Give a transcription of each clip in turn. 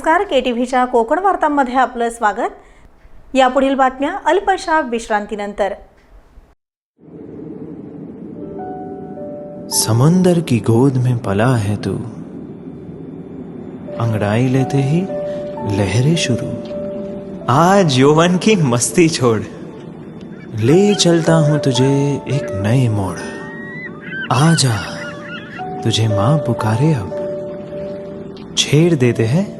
नमस्कार के टी व्हीच्या कोकण वार्तांमध्ये आपलं स्वागत. यापुढील बातम्या अल्पशा विश्रांतीनंतर. समुंदर की गोद में पला है तू. अंगड़ाई लेते ही लहरें शुरू. आज यौवन की मस्ती छोड़. ले चलता हूँ तुझे एक नए मोड़. आ जा तुझे माँ पुकारे अब. छेड़ देते हैं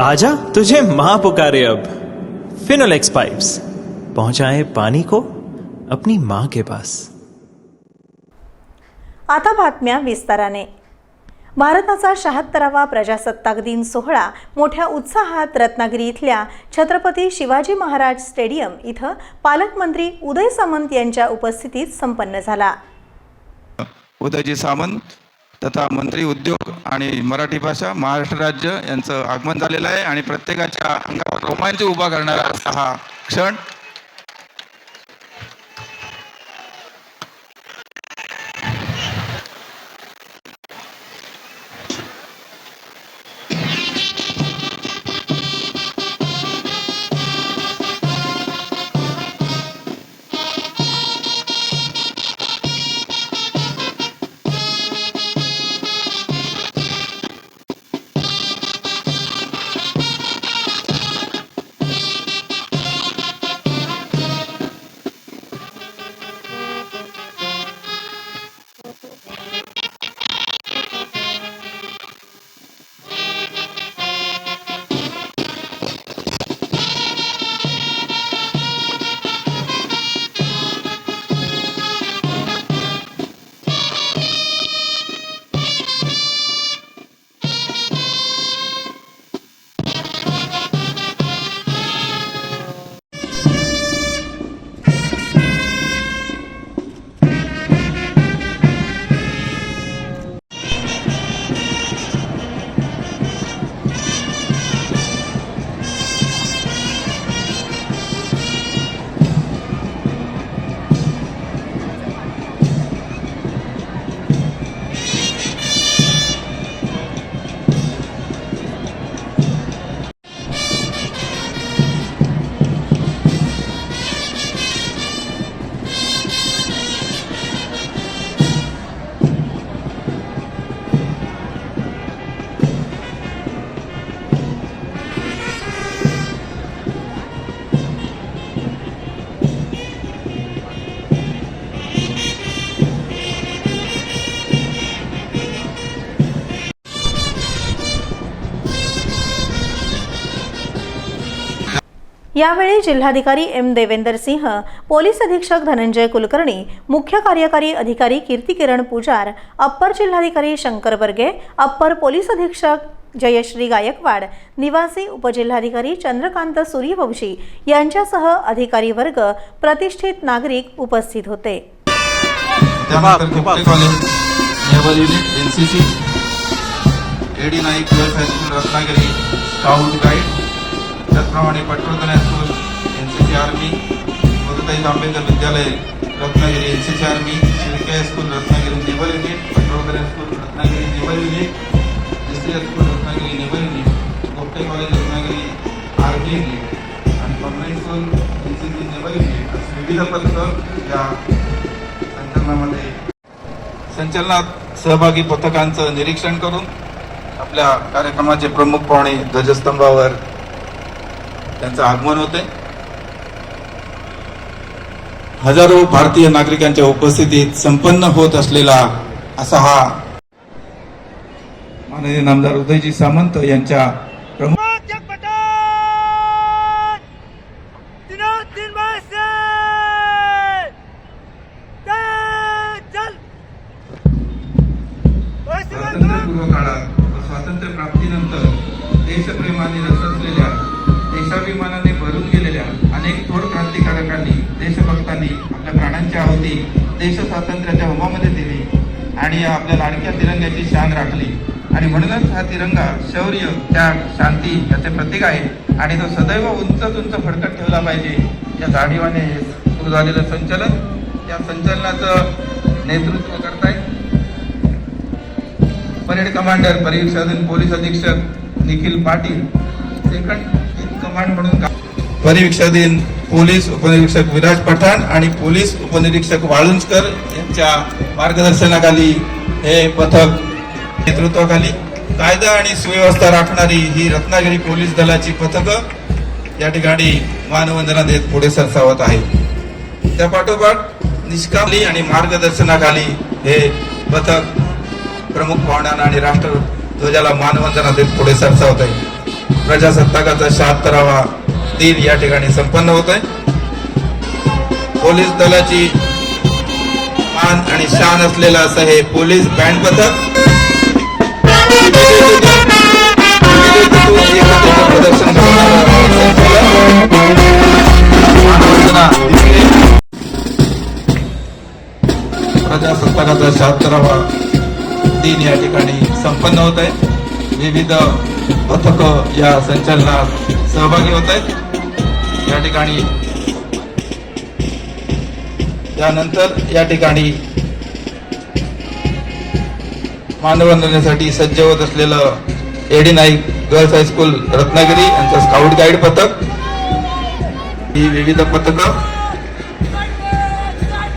आजा तुझे माँ पुकारे अब। फिनोलेक्स पाइप्स पहुंचाए पानी को अपनी माँ के पास। आता बातम्या विस्ताराने। भारताचा शहात्तरावा प्रजासत्ताक दिन सोहळा मोठ्या उत्साहात रत्नागिरी इथल्या छत्रपती शिवाजी महाराज स्टेडियम इथं पालकमंत्री उदय सामंत यांच्या उपस्थितीत संपन्न झाला. उदयजी सामंत तथा मंत्री उद्योग आणि मराठी भाषा महाराष्ट्र राज्य यांचं आगमन झालेलं आहे आणि प्रत्येकाच्या अंगावर रोमांच उभा करणारा असा हा क्षण यावेळी जिल्हाधिकारी एम देवेंदर सिंह पोलीस अधीक्षक धनंजय कुलकर्णी मुख्य कार्यकारी अधिकारी कीर्तिकिरण पुजार अप्पर जिल्हाधिकारी शंकर बर्गे अप्पर पोलीस अधीक्षक जयश्री गायकवाड निवासी उपजिल्हाधिकारी चंद्रकांत सूर्यवंशी यांच्यासह अधिकारी वर्ग प्रतिष्ठित नागरिक उपस्थित होते. रत्नागिरी स्काउट गाईड त्याचप्रमाणे Patwardhan high school N C C army Madhutai Ambedkar विद्यालय Ratnagiri N C C army Shirke high school Ratnagiri naval unit Patwardhan high school Ratnagiri naval unit S C high school Ratnagiri naval unit Gopte college Ratnagiri army unit आणि combination school N C C naval unit असे विविध पथकं या संचलनामध्ये संचलनात सहभागी पथकांचं निरीक्षण करून आपल्या कार्यक्रमाचे प्रमुख पाहुणे ध्वजस्तंभावर त्यांचं आगमन होते. हजारो भारतीय नागरिकांच्या उपस्थितीत संपन्न होत असलेला असा हा माननीय नामदार उदयजी सामंत यांच्या आणि आपल्या लाडक्या तिरंग्याची शान राखली. आणि म्हणूनच हा तिरंगा शौर्य त्याग शांती याचे प्रतीक आहे. आणि तो सदैव उंच उंच फडकत ठेवला पाहिजे. या जाणीवाने सुरू झालेलं संचलन या संचलनाचं नेतृत्व करतायत. परेड कमांडर परिवीक्षाधीन पोलीस अधीक्षक Nikhil Patil second in command म्हणून का- परिवीक्षाधीन पोलीस उपनिरीक्षक विराज पठाण आणि पोलीस उपनिरीक्षक वाळुंजकर यांच्या मार्गदर्शनाखाली हे पथक नेतृत्वाखाली कायदा आणि सुव्यवस्था राखणारी ही रत्नागिरी पोलीस दलाची पथकं या ठिकाणी मानवंदना देत पुढे सरसावत आहे त्या पाठोपाठ निष्काली आणि मार्गदर्शनाखाली हे पथक प्रमुख पाहुण्यांना आणि राष्ट्रध्वजाला मानवंदना देत पुढे सरसावत आहे. प्रजासत्ताकाचा शहात्तरावा दिन या ठिकाणी संपन्न होत आहे पोलीस दलाची मान आणि शान असलेलं असं हे पोलीस बँड पथक. प्रदर्शन प्रजासत्ताकाचा शहात्तरावा दिन या ठिकाणी संपन्न होत आहे. विविध पथक या संचलनात सहभागी होत आहेत. या ठिकाणी त्यानंतर या ठिकाणी मानवंदनेसाठी सज्ज होत असलेलं A D Naik girls high school Ratnagiri यांचं स्काउट गाईड पथक. ही विविध पथकं.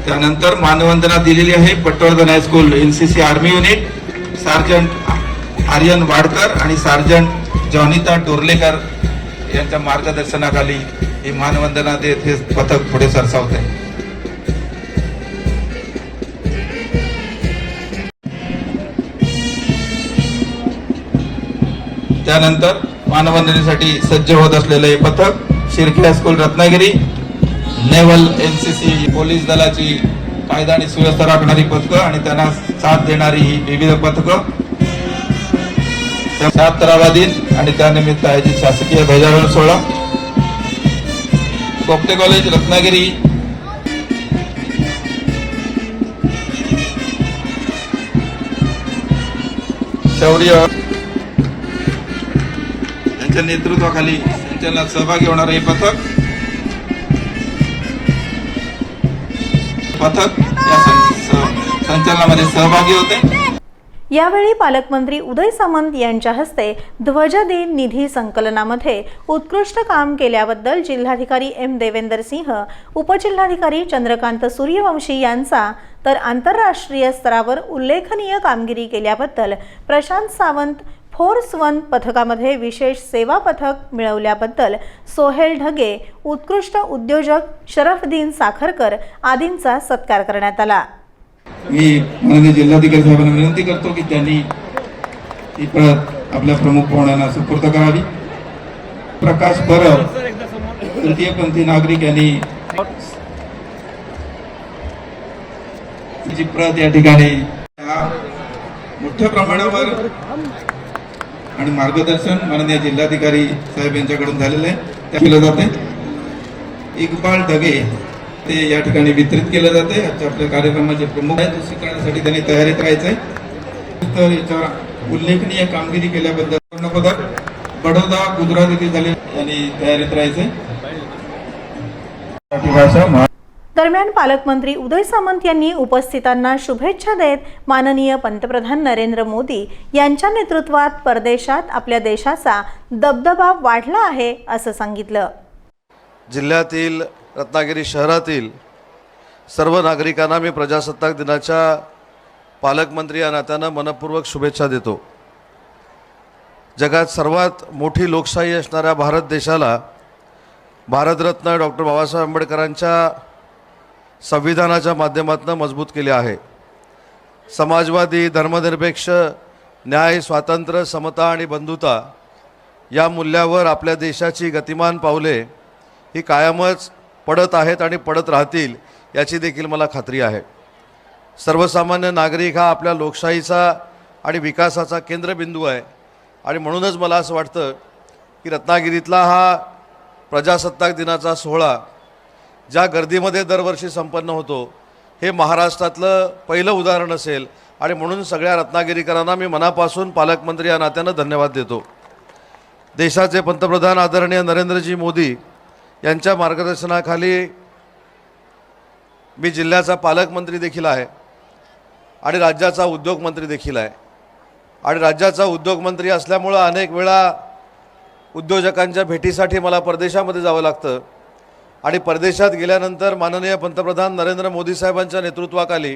त्यानंतर मानवंदना दिलेली आहे Patwardhan high school NCC army unit sergeant Aryan Wadkar आणि सार्जंट जॉनिता टोरलेकर यांच्या मार्गदर्शनाखाली ही मानवंदना देत हे पथक पुढे सरसावत आहे. त्यानंतर मानवंदनेसाठी सज्ज होत असलेलं हे पथक Shirke high school Ratnagiri naval NCC police दलाची कायदा आणि सुव्यवस्था राखणारी पथकं आणि त्यांना साथ देणारी ही विविध पथकं. शहात्तरावा दिन आणि त्यानिमित्त आयोजित शासकीय ध्वजारोहण सोहळा. कोपटे कॉलेज रत्नागिरी. शौर्य यांच्या नेतृत्वाखाली संचलनात सहभागी होणार हे पथक. पथक या संचलनामध्ये सहभागी होते. यावेळी पालकमंत्री उदय सामंत यांच्या हस्ते ध्वजदिन निधी संकलनामध्ये उत्कृष्ट काम केल्याबद्दल जिल्हाधिकारी एम देवेंदर सिंह उपजिल्हाधिकारी चंद्रकांत सूर्यवंशी यांचा तर आंतरराष्ट्रीय स्तरावर उल्लेखनीय कामगिरी केल्याबद्दल प्रशांत सावंत फोर्स वन पथकामध्ये विशेष सेवा पथक मिळवल्याबद्दल सोहेल ढगे उत्कृष्ट उद्योजक शरफदीन साखरकर आदींचा सत्कार करण्यात आला. मी माननीय जिल्हाधिकारी साहेबांना विनंती करतो की त्यांनी ही प्रत आपल्या प्रमुख पाहुण्यांना सुपूर्द करावी. प्रकाश परब तृतीयपंथी नागरिक यांनी जी प्रत या ठिकाणी मोठ्या प्रमाणावर आणि मार्गदर्शन माननीय जिल्हाधिकारी साहेब यांच्याकडून झालेलं आहे. त्या केलं जाते. इकबाल ढगे ते या ठिकाणी वितरित केलं जाते. आजच्या आपल्या कार्यक्रमाचे प्रमुख आहे तो स्वीकारण्यासाठी त्यांनी तयारीत राहायचंय तर याच्यावर उल्लेखनीय कामगिरी केल्याबद्दल पदक बडोदा गुजरात येथे झाले यांनी तयारीत राहायचंय. मराठी भाषा दरम्यान पालकमंत्री उदय सामंत यांनी उपस्थितांना शुभेच्छा देत माननीय पंतप्रधान नरेंद्र मोदी यांच्या नेतृत्वात परदेशात आपल्या देशाचा दबदबा वाढला आहे असं सांगितलं. जिल्ह्यातील रत्नागिरी शहरातील सर्व नागरिकांना मी प्रजासत्ताक दिनाच्या पालकमंत्री या नात्यानं मनपूर्वक शुभेच्छा देतो. जगात सर्वात मोठी लोकशाही असणाऱ्या भारत देशाला भारतरत्न डॉक्टर बाबासाहेब आंबेडकरांच्या संविधानाच्या माध्यमातून मजबूत केले आहे. समाजवादी धर्मनिरपेक्ष न्याय स्वातंत्र्य समता आणि बंधुता या मूल्यावर आपल्या देशाची गतिमान पावले ही कायमच पडत आहेत आणि पडत राहतील याची देखील मला खात्री आहे. सर्वसामान्य नागरिक हा आपल्या लोकशाहीचा आणि विकासाचा केंद्रबिंदू आहे आणि म्हणूनच मला असं वाटतं की रत्नागिरीतला हा प्रजासत्ताक दिनाचा सोहळा ज्या गर्दीमध्ये दरवर्षी संपन्न होतो हे महाराष्ट्रातलं पहिलं उदाहरण असेल. आणि म्हणून सगळ्या रत्नागिरीकरांना मी मनापासून पालकमंत्री या नात्यानं धन्यवाद देतो. देशाचे पंतप्रधान आदरणीय नरेंद्रजी मोदी यांच्या मार्गदर्शनाखाली मी जिल्ह्याचा पालकमंत्री देखील आहे आणि राज्याचा उद्योगमंत्री देखील आहे. आणि राज्याचा उद्योगमंत्री असल्यामुळं अनेक वेळा उद्योजकांच्या भेटीसाठी मला परदेशामध्ये जावं लागतं. आणि परदेशात गेल्यानंतर माननीय पंतप्रधान नरेंद्र मोदी साहेबांच्या नेतृत्वाखाली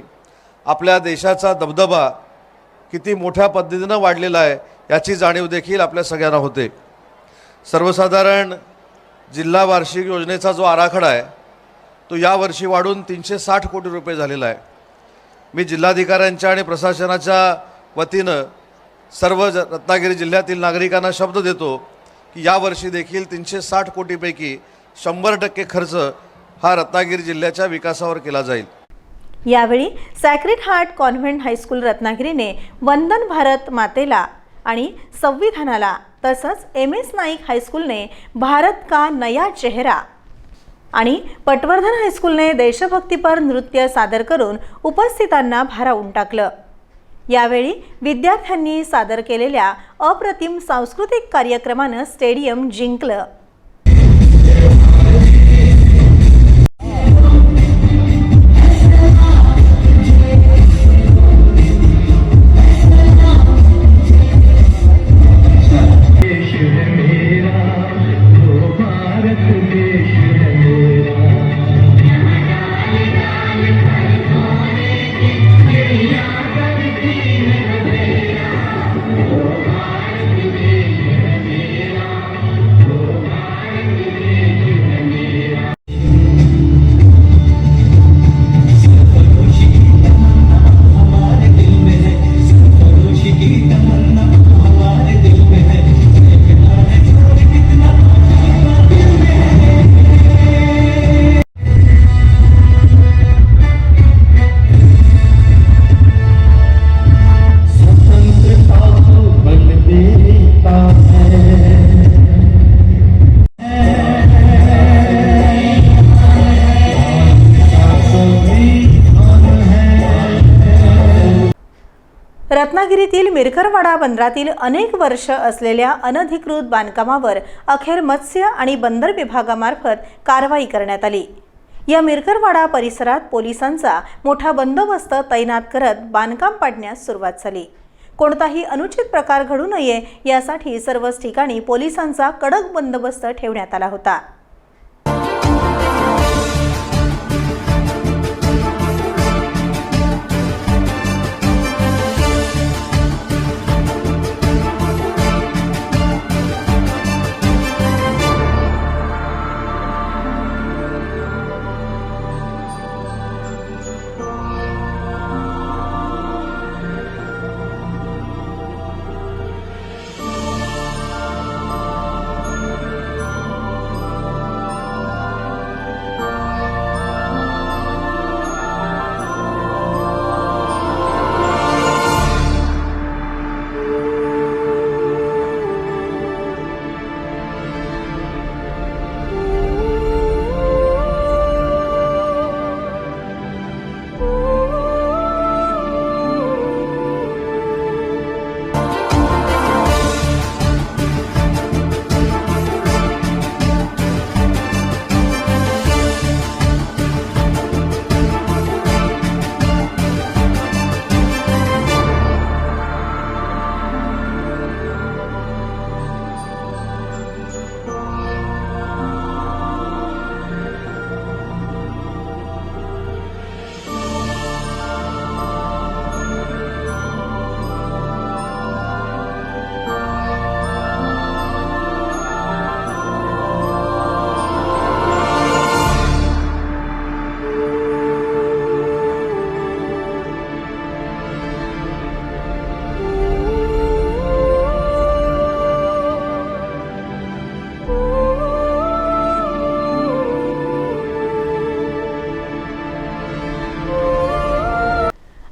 आपल्या देशाचा दबदबा किती मोठ्या पद्धतीनं वाढलेला आहे याची जाणीव देखील आपल्या सगळ्यांना होते. सर्वसाधारण जिल्हा वार्षिक योजनेचा जो आराखडा आहे तो यावर्षी वाढून तीनशे साठ कोटी रुपये झालेला आहे. मी जिल्हाधिकाऱ्यांच्या आणि प्रशासनाच्या वतीनं सर्व ज रत्नागिरी जिल्ह्यातील नागरिकांना शब्द देतो की यावर्षी देखील तीनशे साठ कोटीपैकी शंभर टक्के खर्च हा रत्नागिरी जिल्ह्याच्या विकासावर केला जाईल. यावेळी sacred heart convent high school रत्नागिरीने वंदन भारत मातेला आणि संविधानाला तसंच एम एस नाईक हायस्कूलने भारत का नया चेहरा आणि पटवर्धन हायस्कूलने देशभक्तीपर नृत्य सादर करून उपस्थितांना भारावून टाकलं. यावेळी विद्यार्थ्यांनी सादर केलेल्या अप्रतिम सांस्कृतिक कार्यक्रमानं स्टेडियम जिंकलं. मिरकरवाडा बंदरातील अनेक वर्ष असलेल्या अनधिकृत बांधकामावर अखेर मत्स्य आणि बंदर विभागामार्फत कारवाई करण्यात आली. या मिरकरवाडा परिसरात पोलिसांचा मोठा बंदोबस्त तैनात करत बांधकाम पाडण्यास सुरुवात झाली. कोणताही अनुचित प्रकार घडू नये यासाठी सर्वच ठिकाणी पोलिसांचा कडक बंदोबस्त ठेवण्यात आला होता.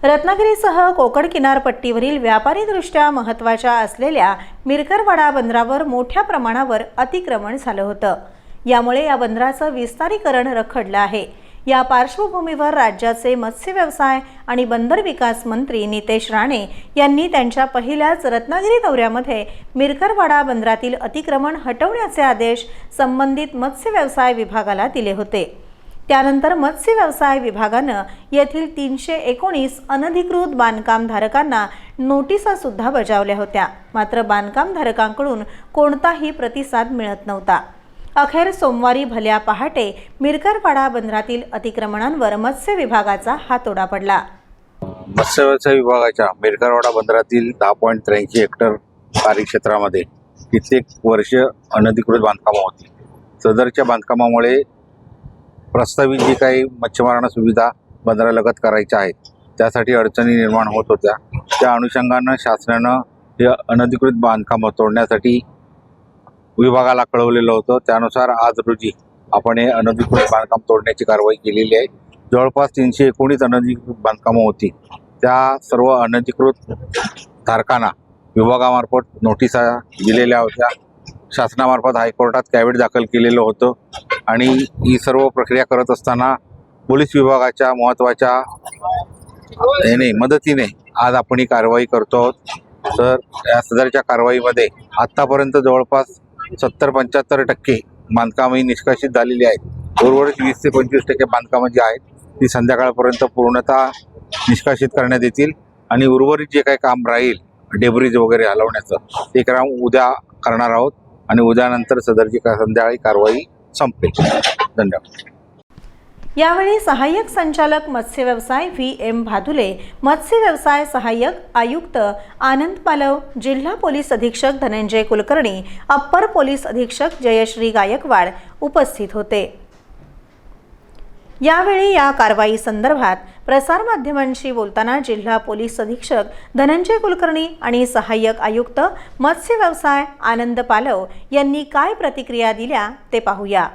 रत्नागिरीसह कोकण किनारपट्टीवरील व्यापारीदृष्ट्या महत्त्वाच्या असलेल्या मिरकरवाडा बंदरावर मोठ्या प्रमाणावर अतिक्रमण झालं होतं. यामुळे या बंदराचं विस्तारीकरण रखडलं आहे. या पार्श्वभूमीवर राज्याचे मत्स्य व्यवसाय आणि बंदर विकास मंत्री नितेश राणे यांनी त्यांच्या पहिल्याच रत्नागिरी दौऱ्यामध्ये मिरकरवाडा बंदरातील अतिक्रमण हटवण्याचे आदेश संबंधित मत्स्य व्यवसाय विभागाला दिले होते. त्यानंतर मत्स्य व्यवसाय विभागानं येथील तीनशे एकोणीस अनधिकृत बांधकामधारकांना नोटिसा सुद्धा बजावल्या होत्या. मात्र बांधकामधारकांकडून कोणताही प्रतिसाद मिळत नव्हता. अखेर सोमवारी भल्या पहाटे मिरकरपाडा बंदरातील अतिक्रमणांवर मत्स्य विभागाचा हातोडा पडला. मत्स्य व्यवसाय विभागाच्या मिरकरवाडा बंदरातील दहा पॉईंट त्र्याऐंशी हेक्टर कार्यक्षेत्रामध्ये कित्येक वर्ष अनधिकृत बांधकामं होती. सदरच्या बांधकामामुळे प्रस्तावित जी काही मच्छीमारांना सुविधा बंदरालगत करायच्या आहेत त्यासाठी अडचणी निर्माण होत होत्या. त्या अनुषंगानं शासनानं हे अनधिकृत बांधकामं तोडण्यासाठी विभागाला कळवलेलं होतं. त्यानुसार आज रोजी आपण हे अनधिकृत बांधकाम तोडण्याची कारवाई केलेली आहे. जवळपास तीनशे एकोणीस अनधिकृत बांधकामं होती. त्या सर्व अनधिकृत धारकांना विभागामार्फत नोटिसा दिलेल्या होत्या. शासनामार्फत हायकोर्टात कॅविट दाखल केलेलं होतं. आणि ही सर्व प्रक्रिया करत असताना पोलीस विभागाच्या महत्त्वाच्या याने मदतीने आज आपण ही कारवाई करतो आहोत. तर या सदरच्या कारवाईमध्ये आत्तापर्यंत जवळपास सत्तर पंच्याहत्तर टक्के बांधकामं ही निष्कासित झालेली आहेत. उर्वरित वीस ते पंचवीस टक्के बांधकामं जी आहेत ती संध्याकाळपर्यंत पूर्णतः निष्कासित करण्यात येतील आणि उर्वरित जे काही काम राहील डेब्रिज वगैरे हलवण्याचं ते काम उद्या करणार आहोत आणि उद्यानंतर सदरची का संध्याकाळी कारवाई संपेल. धन्यवाद. यावेळी सहाय्यक संचालक मत्स्य व्यवसाय व्ही एम भादुले मत्स्य व्यवसाय सहाय्यक आयुक्त आनंद पालव जिल्हा पोलीस अधीक्षक धनंजय कुलकर्णी अप्पर पोलीस अधीक्षक जयश्री गायकवाड उपस्थित होते. यावेळी या कारवाई संदर्भात प्रसारमाध्यमांशी बोलताना जिल्हा पोलीस अधीक्षक धनंजय कुलकर्णी आणि सहाय्यक आयुक्त मत्स्य व्यवसाय आनंद पालव यांनी काय प्रतिक्रिया दिल्या ते पाहूया.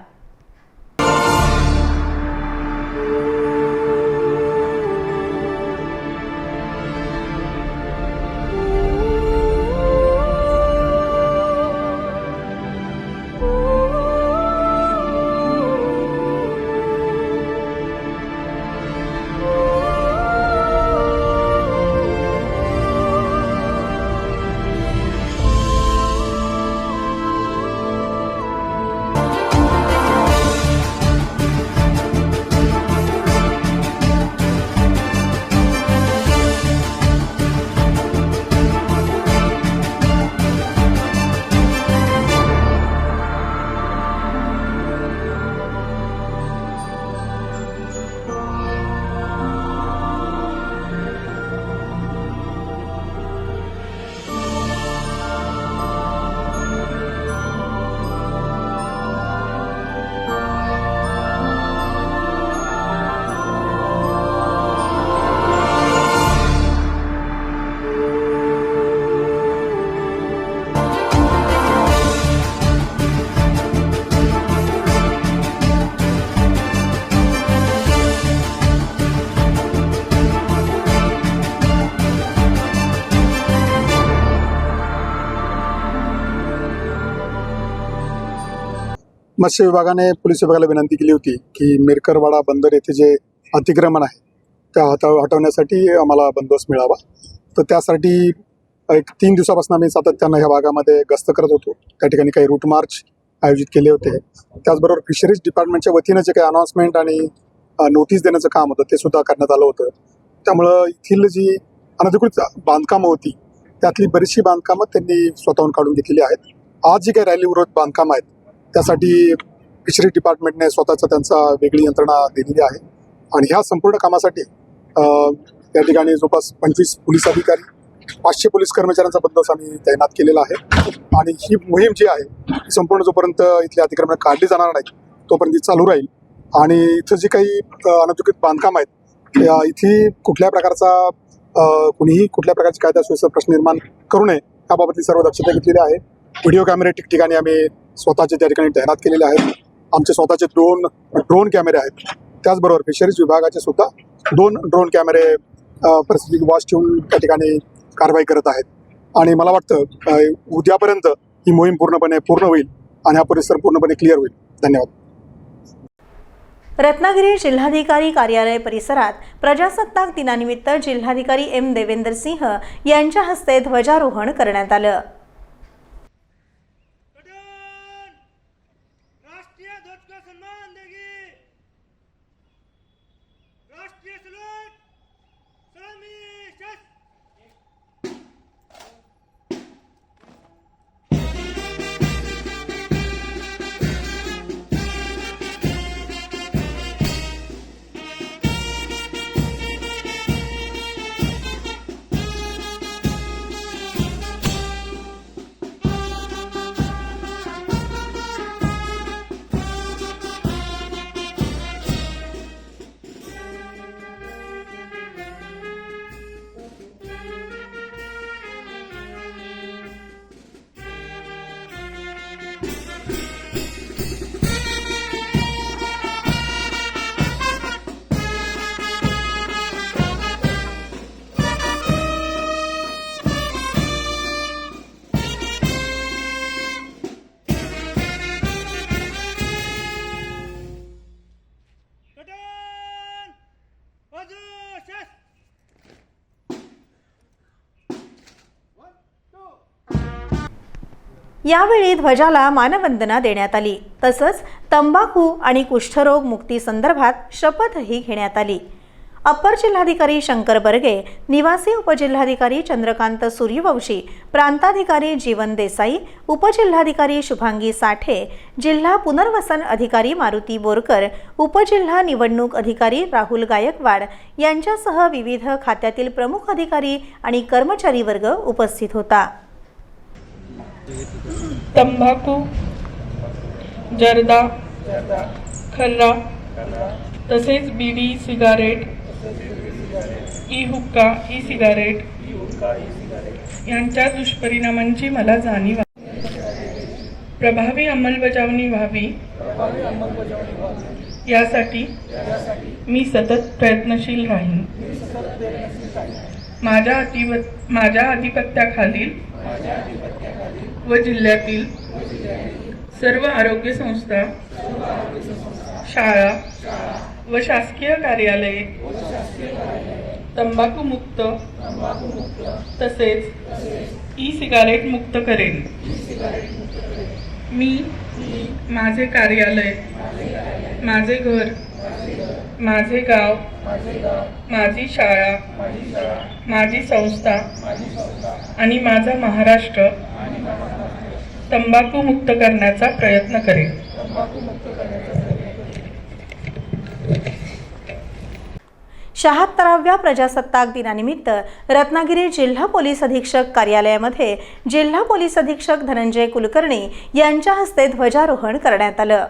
मत्स्य विभागाने पोलीस विभागाला विनंती केली होती की मिरकरवाडा बंदर येथे जे अतिक्रमण आहे त्या हटव हटवण्यासाठी आम्हाला बंदोबस्त मिळावा. तर त्यासाठी एक तीन दिवसापासून आम्ही सातत्यानं ह्या भागामध्ये गस्त करत होतो. त्या ठिकाणी काही रूट मार्च आयोजित केले होते. त्याचबरोबर फिशरीज डिपार्टमेंटच्या वतीनं जे काही अनाऊन्समेंट आणि नोटीस देण्याचं काम होतं ते सुद्धा करण्यात आलं होतं. त्यामुळं येथील जी अनधिकृत बांधकामं होती त्यातली बरीचशी बांधकामं त्यांनी स्वतःहून काढून घेतलेली आहेत. आज जी काही रॅली विरोध बांधकामं आहेत त्यासाठी फिशरी डिपार्टमेंटने स्वतःचा त्यांचा वेगळी यंत्रणा दिलेली आहे. आणि ह्या संपूर्ण कामासाठी त्या ठिकाणी जवळपास पंचवीस पोलीस अधिकारी पाचशे पोलीस कर्मचाऱ्यांचा बंदोबस्त आम्ही तैनात केलेला आहे. आणि ही मोहीम जी आहे ती संपूर्ण जोपर्यंत इथली अतिक्रमण काढली जाणार नाही तोपर्यंत ती चालू राहील. आणि इथं जी काही अनधिकृत बांधकाम आहेत इथे कुठल्या प्रकारचा कुणीही कुठल्या प्रकारची कायदा सुव्यवस्था प्रश्न निर्माण करू नये याबाबतली सर्व दक्षता घेतलेली आहे. व्हिडिओ कॅमेरे ठिकठिकाणी आम्ही स्वतःचे त्या ठिकाणी तैनात केलेले आहेत. आमचे स्वतःचे दोन ड्रोन कॅमेरे आहेत. त्याचबरोबर फिशरीज विभागाचे सुद्धा दोन ड्रोन कॅमेरे परिस्थिती वॉच ठेवून त्या ठिकाणी कारवाई करत आहेत. आणि मला वाटतं उद्यापर्यंत ही मोहीम पूर्णपणे पूर्ण होईल आणि हा परिसर पूर्णपणे क्लिअर होईल. धन्यवाद. रत्नागिरी जिल्हाधिकारी कार्यालय परिसरात प्रजासत्ताक दिनानिमित्त जिल्हाधिकारी एम देवेंदर सिंह यांच्या हस्ते ध्वजारोहण करण्यात आलं. यावेळी ध्वजाला मानवंदना देण्यात आली. तसंच तंबाखू आणि कुष्ठरोग मुक्ती संदर्भात शपथही घेण्यात आली. अप्पर जिल्हाधिकारी शंकर बर्गे निवासी उपजिल्हाधिकारी चंद्रकांत सूर्यवंशी प्रांताधिकारी जीवन देसाई उपजिल्हाधिकारी शुभांगी साठे जिल्हा पुनर्वसन अधिकारी मारुती बोरकर उपजिल्हा निवडणूक अधिकारी राहुल गायकवाड यांच्यासह विविध खात्यातील प्रमुख अधिकारी आणि कर्मचारी वर्ग उपस्थित होता. तंबाखू जर्दा खर्रा तसेच बिडी सिगारेट ई हुक्का ई सिगारेट यांच्या दुष्परिणामांची मला जाणीव. प्रभावी अंमलबजावणी व्हावी. यासाठी मी सतत प्रयत्नशील राहीन. माझ्या अतिव माझ्या अधिपत्याखालील व जिल्ह्यातील सर्व आरोग्य संस्था शाळा व शासकीय कार्यालये तंबाखूमुक्त तसेच ई सिगारेट मुक्त करेन. मी माझे कार्यालय माझे घर माझे गाव माझी शाळा माझी संस्था आणि माझा महाराष्ट्र तंबाखू मुक्त करण्याचा प्रयत्न करेन. शहात्तराव्या प्रजासत्ताक दिनानिमित्त रत्नागिरी जिल्हा पोलीस अधीक्षक कार्यालयामध्ये जिल्हा पोलीस अधीक्षक धनंजय कुलकर्णी यांच्या हस्ते ध्वजारोहण करण्यात आलं.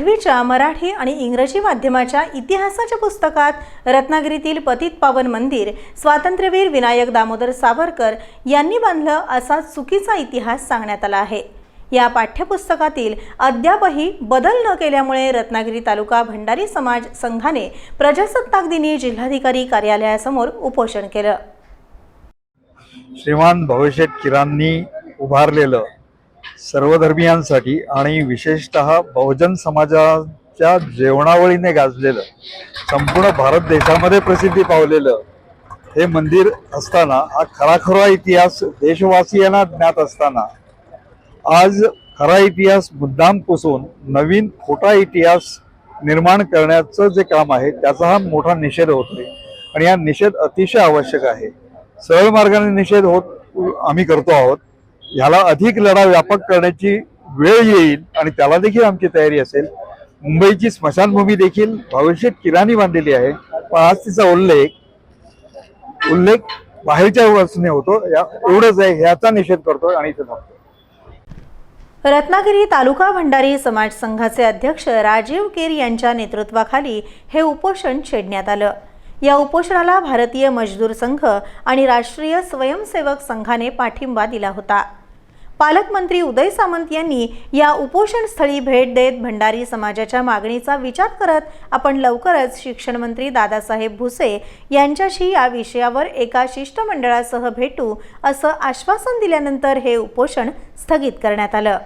आठवीच्या मराठी आणि इंग्रजी माध्यमाच्या इतिहासाच्या पुस्तकात रत्नागिरीतील पतित पावन मंदिर स्वातंत्र्यवीर विनायक दामोदर सावरकर यांनी बांधलं असा चुकीचा इतिहास सांगण्यात आला आहे. या पाठ्यपुस्तकातील अद्यापही बदल न केल्यामुळे रत्नागिरी तालुका भंडारी समाज संघाने प्रजासत्ताक दिनी जिल्हाधिकारी कार्यालयासमोर उपोषण केलं. श्रीमान भाऊशेठ किरांनी उभारलेलं सर्वधर्मियांसाठी आणि विशेषत बहुजन समाजाच्या जेवणावळीने गाजलेलं संपूर्ण भारत देशामध्ये प्रसिद्धी पावलेलं हे मंदिर असताना हा खराखरा इतिहास देशवासियांना ज्ञात असताना आज खरा इतिहास मुद्दाम पुसून नवीन खोटा इतिहास निर्माण करण्याचं जे काम आहे त्याचा हा मोठा निषेध होतोय. आणि हा निषेध अतिशय आवश्यक आहे. सरळ मार्गाने निषेध होत आम्ही करतो आहोत. ह्याला अधिक लढा व्यापक करण्याची वेळ येईल आणि त्याला देखील आमची तयारी असेल. मुंबईची स्मशानभूमी देखील भविष्यात किराणी बांधलेली आहे. पण आज तिचा उल्लेख उल्लेख बाहेरच्या वस्तूने होतो. एवढंच आहे. ह्याचा निषेध करतो आणि इथे थांबतो रत्नागिरी तालुका भंडारी समाज संघाचे अध्यक्ष राजीव केर यांच्या नेतृत्वाखाली हे उपोषण छेडण्यात आलं. या उपोषणाला भारतीय मजदूर संघ आणि राष्ट्रीय स्वयंसेवक संघाने पाठिंबा दिला होता. पालकमंत्री उदय सामंत यांनी या उपोषणस्थळी भेट देत भंडारी समाजाच्या मागणीचा विचार करत आपण लवकरच शिक्षण मंत्री दादासाहेब भुसे यांच्याशी या विषयावर एका शिष्टमंडळासह भेटू असं आश्वासन दिल्यानंतर हे उपोषण स्थगित करण्यात आलं.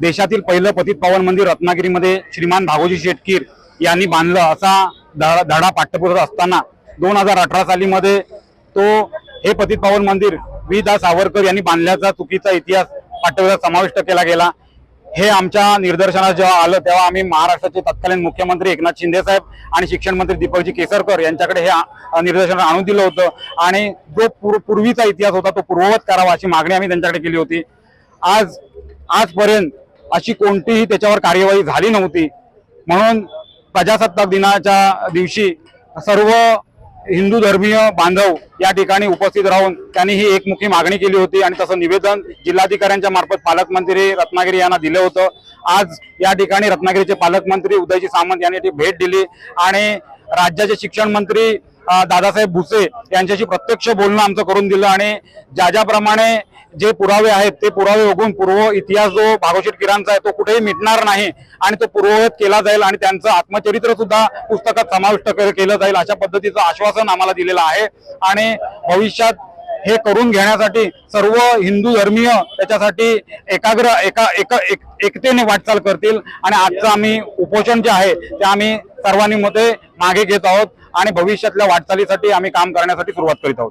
देशातील पहिलं पतित पावन मंदिर रत्नागिरीमध्ये श्रीमान भागोजी शेटकीर यांनी बांधलं असा धडा धडा पाठ्यपुस्तक असताना दोन हजार अठरा सालीमध्ये तो हे पतित पावन मंदिर वी दा सावरकर यांनी बांधल्याचा चुकीचा इतिहास पाठवण्यात समाविष्ट केला गेला. हे आमच्या निदर्शनास जेव्हा आलं तेव्हा आम्ही महाराष्ट्राचे तत्कालीन मुख्यमंत्री एकनाथ शिंदे साहेब आणि शिक्षण मंत्री दीपकजी केसरकर यांच्याकडे हे निदर्शन आणून दिलं होतं. आणि जो पूर- पूर्वीचा इतिहास होता तो पूर्ववत करावा अशी मागणी आम्ही त्यांच्याकडे केली होती. आज आजपर्यंत अशी कोणतीही त्याच्यावर कार्यवाही झाली नव्हती. म्हणून प्रजासत्ताक दिनाच्या दिवशी सर्व हिंदू धर्मीय बांधव या ठिकाणी उपस्थित राहून त्यांनी ही एकमुखी मागणी केली होती आणि तसं निवेदन जिल्हाधिकाऱ्यांच्या मार्फत पालकमंत्री रत्नागिरी यांना दिलं होतं. आज या ठिकाणी रत्नागिरीचे पालकमंत्री उदयजी सामंत यांनी ती भेट दिली आणि राज्याचे शिक्षण मंत्री दादासाहेब भुसे यांच्याशी प्रत्यक्ष बोलणं आमचं करून दिलं आणि ज्या ज्याप्रमाणे जे पुरावे आहेत ते पुरावे बघून पूर्व इतिहास जो भागवशीट किरांचा आहे तो कुठेही मिटणार नाही आणि तो पूर्ववत केला जाईल आणि त्यांचं आत्मचरित्र सुद्धा पुस्तकात समाविष्ट केलं जाईल अशा पद्धतीचं आश्वासन आम्हाला दिलेलं आहे. आणि भविष्यात हे करून घेण्यासाठी सर्व हिंदू धर्मीय त्याच्यासाठी एकाग्र एका एका एक- एकतेने वाटचाल करतील आणि आजचं आम्ही उपोषण जे आहे ते आम्ही सर्वांनी मध्ये मागे घेत आहोत आणि भविष्यातल्या वाटचालीसाठी आम्ही काम करण्यासाठी सुरुवात करीत आहोत.